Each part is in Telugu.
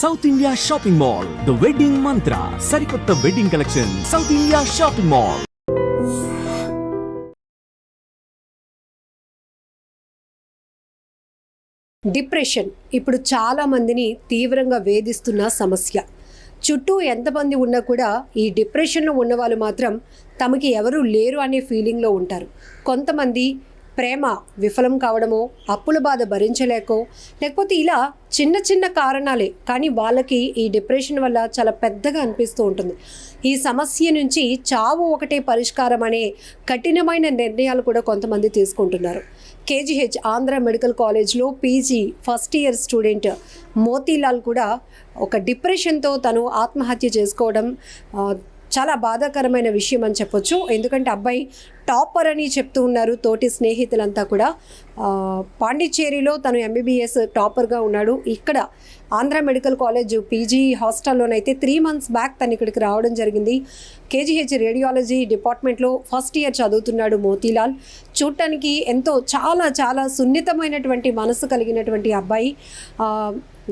South India Shopping Mall the wedding Mantra సరికొత్త wedding collection South India Shopping Mall depression ఇప్పుడు చాలా మందిని తీవ్రంగా వేధిస్తున్న సమస్య. చుట్టూ ఎంతమంది ఉన్నా కూడా ఈ డిప్రెషన్లో ఉన్న వాళ్ళు మాత్రం తమకి ఎవరూ లేరు అనే ఫీలింగ్లో ఉంటారు. కొంతమంది ప్రేమ విఫలం కావడమో అప్పుల బాధ భరించలేకో లేకపోతే ఇలా చిన్న చిన్న కారణాలే కానీ వాళ్ళకి ఈ డిప్రెషన్ వల్ల చాలా పెద్దగా అనిపిస్తూ ఉంటుంది. ఈ సమస్య నుంచి చావు ఒకటే పరిష్కారం అనే కఠినమైన నిర్ణయాలు కూడా కొంతమంది తీసుకుంటున్నారు. కేజీహెచ్ ఆంధ్ర మెడికల్ కాలేజ్లో PG first year student Motilal కూడా ఒక డిప్రెషన్తో తను ఆత్మహత్య చేసుకోవడం చాలా బాధాకరమైన విషయం అని చెప్పొచ్చు. ఎందుకంటే అబ్బాయి టాపర్ అని చెప్తూ ఉన్నారు. తోటి స్నేహితులంతా కూడా. పాండిచ్చేరిలో తను ఎంబీబీఎస్ టాపర్గా ఉన్నాడు. ఇక్కడ ఆంధ్ర మెడికల్ కాలేజ్ పీజీ హాస్టల్లోనైతే త్రీ మంత్స్ బ్యాక్ తను ఇక్కడికి రావడం జరిగింది. కేజీహెచ్ రేడియాలజీ డిపార్ట్మెంట్లో ఫస్ట్ ఇయర్ చదువుతున్నాడు మోతీలాల్. చూడటానికి ఎంతో చాలా చాలా సున్నితమైనటువంటి మనసు కలిగినటువంటి అబ్బాయి.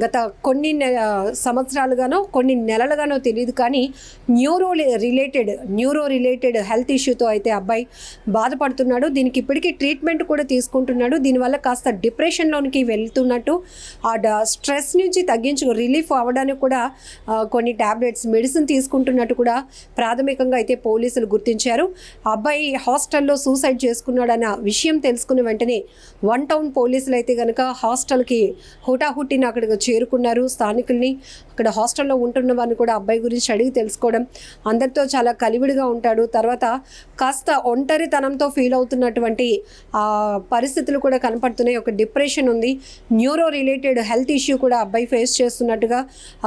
గత కొన్ని నె- సంవత్సరాలుగానో కొన్ని నెలలుగానో తెలియదు కానీ neuro related neuro related health ఇష్యూతో అయితే అబ్బాయి బాధపడుతున్నాడు. దీనికి ఇప్పటికీ ట్రీట్మెంట్ కూడా తీసుకుంటున్నాడు. దీనివల్ల కాస్త డిప్రెషన్లోనికి వెళ్తున్నట్టు ఆ డ- స్ట్రెస్ నుంచి తగ్గించు రిలీఫ్ అవ్వడానికి కూడా కొన్ని ట్యాబ్లెట్స్ మెడిసిన్ తీసుకుంటున్నట్టు కూడా ప్రాథమికంగా అయితే పోలీసులు గుర్తించారు. ఆ అబ్బాయి హాస్టల్లో సూసైడ్ చేసుకున్నాడన్న విషయం తెలుసుకున్న వెంటనే వన్ టౌన్ పోలీసులు అయితే కనుక హాస్టల్కి హుటాహుటిన అక్కడికి చేరుకున్నారు. స్థానికుల్ని అక్కడ హాస్టల్లో ఉంటున్న వారిని కూడా అబ్బాయి గురించి అడిగి తెలుసుకోవడం అందరితో చాలా కలివిడిగా ఉంటాడు. తర్వాత కాస్త ఒంటరితనంతో ఫీల్ అవుతున్నటువంటి ఆ పరిస్థితులు కూడా కనపడుతున్నాయి. ఒక డిప్రెషన్ ఉంది. న్యూరో రిలేటెడ్ హెల్త్ ఇష్యూ కూడా అబ్బాయి ఫేస్ చేస్తున్నట్టుగా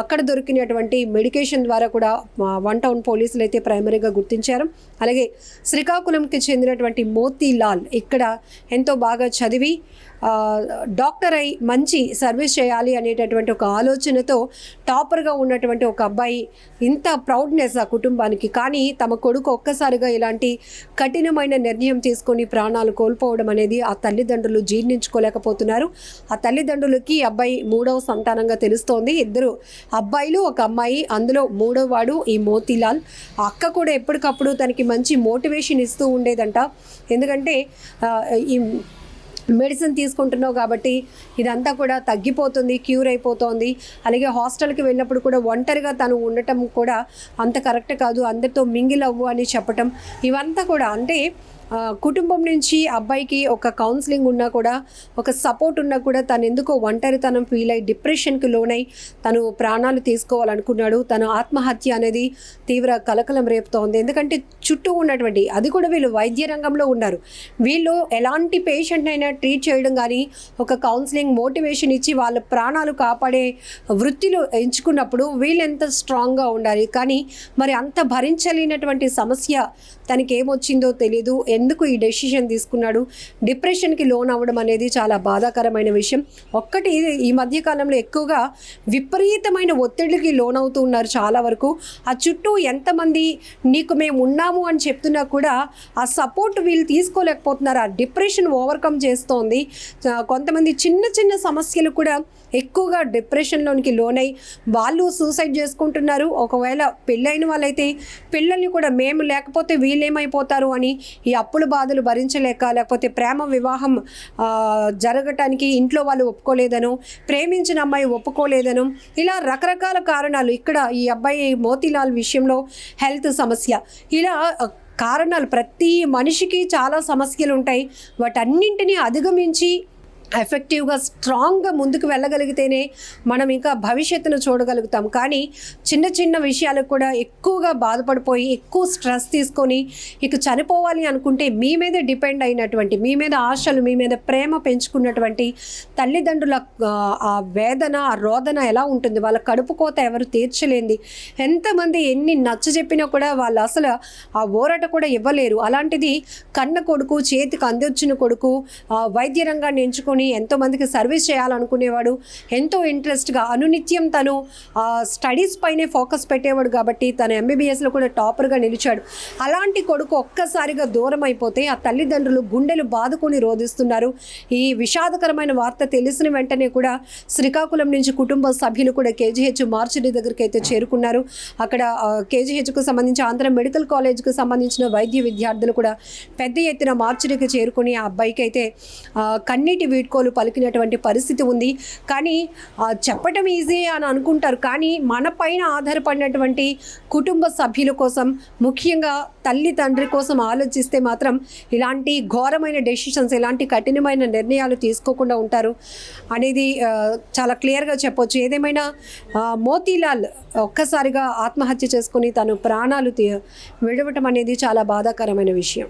అక్కడ దొరికినటువంటి మెడికేషన్ ద్వారా కూడా వన్ టౌన్ పోలీసులు అయితే ప్రైమరీగా గుర్తించారు. అలాగే శ్రీకాకుళంకి చెందినటువంటి మోతీలాల్ ఇక్కడ ఎంతో బాగా చదివి డాక్టర్ అయి మంచి సర్వీస్ చేయాలి అనేటటువంటి ఒక ఆలోచనతో టాపర్గా ఉన్నటువంటి ఒక అబ్బాయి ఇంత ప్రౌడ్నెస్ ఆ కుటుంబానికి. కానీ తమ కొడుకు ఒక్కసారిగా ఇలాంటి కఠినమైన నిర్ణయం తీసుకొని ప్రాణాలు కోల్పోవడం అనేది ఆ తల్లిదండ్రులు జీర్ణించుకోలేకపోతున్నారు. ఆ తల్లిదండ్రులకి అబ్బాయి మూడవ సంతానంగా తెలుస్తోంది. ఇద్దరు అబ్బాయిలు ఒక అమ్మాయి అందులో మూడో వాడు ఈ మోతీలాల్. అక్క కూడా ఎప్పటికప్పుడు తనకి మంచి మోటివేషన్ ఇస్తూ ఉండేదంట. ఎందుకంటే ఈ మెడిసిన్ తీసుకుంటున్నావు కాబట్టి ఇదంతా కూడా తగ్గిపోతుంది క్యూర్ అయిపోతుంది. అలాగే హాస్టల్కి వెళ్ళినప్పుడు కూడా ఒంటరిగా తను ఉండటం కూడా అంత కరెక్ట్ కాదు. అందరితో మింగిల్ అవ్వు అని చెప్పటం ఇవంతా కూడా అంటే కుటుంబం నుంచి అబ్బాయికి ఒక కౌన్సిలింగ్ ఉన్నా కూడా ఒక సపోర్ట్ ఉన్నా కూడా తను ఎందుకో ఒంటరితనం ఫీల్ అయ్యి డిప్రెషన్కి లోనై తను ప్రాణాలు తీసుకోవాలనుకున్నాడు. తను ఆత్మహత్య అనేది తీవ్ర కలకలం రేపుతోంది. ఎందుకంటే చుట్టూ ఉన్నటువంటి అది కూడా వీళ్ళు వైద్య రంగంలో ఉన్నారు. వీళ్ళు ఎలాంటి పేషెంట్ అయినా ట్రీట్ చేయడం కానీ ఒక కౌన్సిలింగ్ మోటివేషన్ ఇచ్చి వాళ్ళ ప్రాణాలు కాపాడే వృత్తిలో ఎంచుకున్నప్పుడు వీళ్ళు ఎంత స్ట్రాంగ్గా ఉండాలి. కానీ మరి అంత భరించలేనటువంటి సమస్య తనకి ఏమొచ్చిందో తెలియదు ఎందుకు ఈ డెసిషన్ తీసుకున్నాడు? డిప్రెషన్కి లోన్ అవ్వడం అనేది చాలా బాధాకరమైన విషయం. ఒక్కటి ఈ మధ్యకాలంలో ఎక్కువగా విపరీతమైన ఒత్తిడికి లోన్ అవుతూ ఉన్నారు చాలా వరకు. ఆ చుట్టూ ఎంతమంది నీకు మేము ఉన్నాము అని చెప్తున్నా కూడా ఆ సపోర్ట్ వీళ్ళు తీసుకోలేకపోతున్నారు. ఆ డిప్రెషన్ ఓవర్కమ్ చేస్తోంది. కొంతమంది చిన్న చిన్న సమస్యలు కూడా ఎక్కువగా డిప్రెషన్లోనికి లోనై వాళ్ళు సూసైడ్ చేసుకుంటున్నారు. ఒకవేళ పెళ్ళైన వాళ్ళైతే పిల్లల్ని కూడా మేము లేకపోతే వీళ్ళేమైపోతారు అని ఈ అప్పుల బాధలు భరించలేక లేకపోతే ప్రేమ వివాహం జరగటానికి ఇంట్లో వాళ్ళు ఒప్పుకోలేదను ప్రేమించిన అమ్మాయి ఒప్పుకోలేదను. ఇలా రకరకాల కారణాలు ఇక్కడ ఈ అబ్బాయి మోతీలాల్ విషయంలో హెల్త్ సమస్య. ఇలా కారణాలు ప్రతి మనిషికి చాలా సమస్యలు ఉంటాయి వాటన్నింటినీ అధిగమించి ఎఫెక్టివ్గా స్ట్రాంగ్గా ముందుకు వెళ్ళగలిగితేనే మనం ఇంకా భవిష్యత్తును చూడగలుగుతాం. కానీ చిన్న చిన్న విషయాలకు కూడా ఎక్కువగా బాధపడిపోయి ఎక్కువ స్ట్రెస్ తీసుకొని ఇక చనిపోవాలి అనుకుంటే మీ మీద డిపెండ్ అయినటువంటి మీ మీద ఆశలు మీ మీద ప్రేమ పెంచుకున్నటువంటి తల్లిదండ్రుల ఆ, వేదన ఆ రోదన ఎలా ఉంటుంది? వాళ్ళ కడుపు కోత ఎవరు తీర్చలేంది? ఎంతమంది ఎన్ని నచ్చ చెప్పినా కూడా వాళ్ళు అసలు ఆ ఓరట కూడా ఇవ్వలేరు. అలాంటిది కన్న కొడుకు చేతికి అందొచ్చిన కొడుకు ఆ, వైద్య రంగాన్ని ఎంచుకొని చేసుకొని ఎంతోమందికి సర్వీస్ చేయాలనుకునేవాడు ఎంతో ఇంట్రెస్ట్గా అనునిత్యం తను స్టడీస్ పైనే ఫోకస్ పెట్టేవాడు కాబట్టి తను ఎంబీబీఎస్లో కూడా టాపర్గా నిలిచాడు. అలాంటి కొడుకు ఒక్కసారిగా దూరం అయిపోతే ఆ తల్లిదండ్రులు గుండెలు బాదుకొని రోధిస్తున్నారు. ఈ విషాదకరమైన వార్త తెలిసిన వెంటనే కూడా శ్రీకాకుళం నుంచి కుటుంబ సభ్యులు కూడా కేజీహెచ్ మార్చిడి దగ్గరికి అయితే చేరుకున్నారు. అక్కడ కేజీహెచ్కు సంబంధించి ఆంధ్ర మెడికల్ కాలేజ్కు సంబంధించిన వైద్య విద్యార్థులు కూడా పెద్ద ఎత్తున మార్చిడికి చేరుకుని ఆ అబ్బాయికి అయితే కన్నీటి కన్నీటి వీడ్కోలు పలికినటువంటి పరిస్థితి ఉంది. కానీ చెప్పటం ఈజీ అని అనుకుంటారు. కానీ మన పైన ఆధారపడినటువంటి కుటుంబ సభ్యుల కోసం ముఖ్యంగా తల్లి తండ్రి కోసం ఆలోచిస్తే మాత్రం ఇలాంటి ఘోరమైన డెసిషన్స్ ఇలాంటి కఠినమైన నిర్ణయాలు తీసుకోకుండా ఉంటారు అనేది చాలా క్లియర్గా చెప్పొచ్చు. ఏదేమైనా మోతీలాల్ ఒక్కసారిగా ఆత్మహత్య చేసుకుని తను ప్రాణాలు విడవటం అనేది చాలా బాధాకరమైన విషయం.